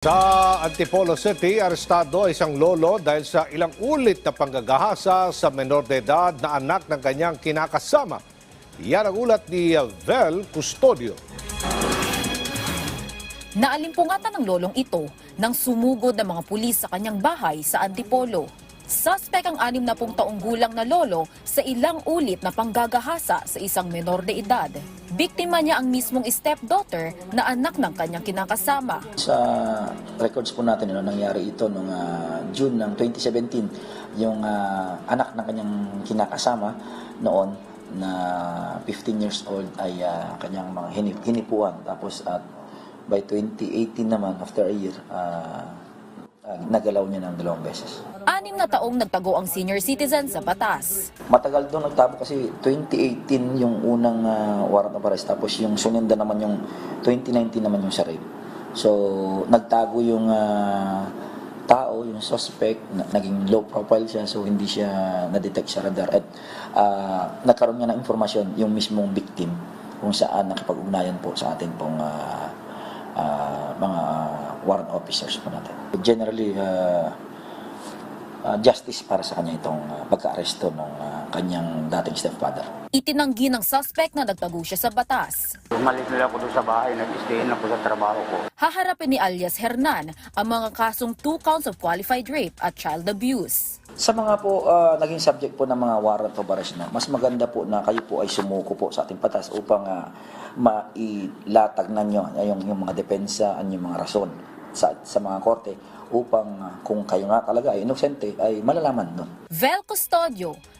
Sa Antipolo City, arestado isang lolo dahil sa ilang ulit na panggagahasa sa menor de edad na anak ng kanyang kinakasama. Yan ang ulat ni Vel Custodio. Naalimpungatan ng lolong ito nang sumugod ng mga pulis sa kanyang bahay sa Antipolo. Suspect ang 60 taong gulang na lolo sa ilang ulit na panggagahasa sa isang menor de edad. Biktima niya ang mismong stepdaughter na anak ng kanyang kinakasama. Sa records po natin, no, nangyari ito noong ah, June ng 2017. Yung ah, anak ng kanyang kinakasama noon na 15 years old ay ah, kanyang mga hinip- hinipuan. Tapos at by 2018 naman, after a year, ah, nagalaw niya ng dalawang beses. Anim na taong nagtago ang senior citizen sa batas. Matagal doon nagtabo kasi 2018 yung unang ah, warrant of arrest tapos yung sunundan naman yung 2019 naman yung sa rape. So nagtago yung ah, tao, yung suspect, na, naging low profile siya so hindi siya na-detect sa radar at ah, nagkaroon niya ng informasyon yung mismong victim kung saan nakipag-ugnayan po sa atin pong ah, ah, mga warrant officers po natin. Generally, ah, uh, justice para sa kanya itong uh, pagka-aresto ng uh, kanyang dating stepfather. Itinanggi ng suspect na nagtago siya sa batas. Umalis na lang ako doon sa bahay, nag-stay na ako sa trabaho ko. Haharapin ni alias Hernan ang mga kasong two counts of qualified rape at child abuse. Sa mga po uh, naging subject po ng mga warrant of arrest na, mas maganda po na kayo po ay sumuko po sa ating patas upang uh, mailatag na nyo yung, yung mga depensa at yung mga rason sa, sa mga korte upang uh, kung kayo nga talaga ay inosente ay malalaman nun. Vel Custodio